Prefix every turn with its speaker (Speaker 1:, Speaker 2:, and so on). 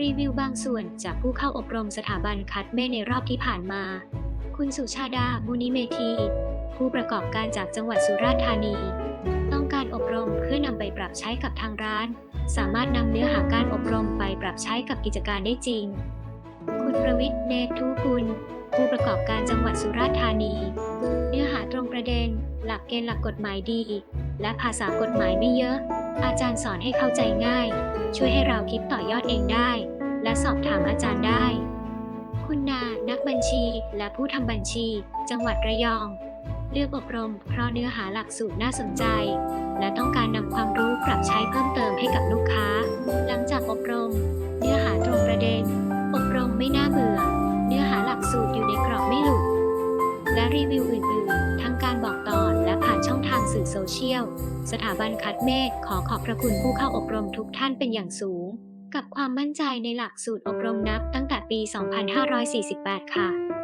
Speaker 1: รีวิวบางส่วนจากผู้เข้าอบรมสถาบันคัดเมในรอบที่ผ่านมา คุณสุชาดาบุนิเมธี ผู้ประกอบการจากจังหวัดสุราษฎร์ธานี ต้องการอบรมเพื่อนำไปปรับใช้กับทางร้าน สามารถนำเนื้อหาการอบรมไปปรับใช้กับกิจการได้จริง คุณประวิทย์เนตรทุกุล ผู้ประกอบการจังหวัดสุราษฎร์ธานี เนื้อหาตรงประเด็น หลักเกณฑ์หลักกฎหมายดี และภาษากฎหมายไม่เยอะ อาจารย์สอนให้เข้าใจง่าย ช่วยให้เราคิดต่อยอดเองได้ และสอบถามอาจารย์ได้ คุณนา นักบัญชีและผู้ทำบัญชี จังหวัดระยอง เลือกอบรม เพราะเนื้อหาหลักสูตรน่าสนใจ และต้องการนำความรู้ปรับใช้เพิ่มเติมให้กับลูกค้า รีวิวอื่นๆ ทั้งการบอกต่อและผ่านช่องทางสื่อโซเชียล สถาบันคัดเมฆขอขอบพระคุณผู้เข้าอบรมทุกท่านเป็นอย่างสูง กับความมั่นใจในหลักสูตรอบรมนับตั้งแต่ปี 2548 ค่ะ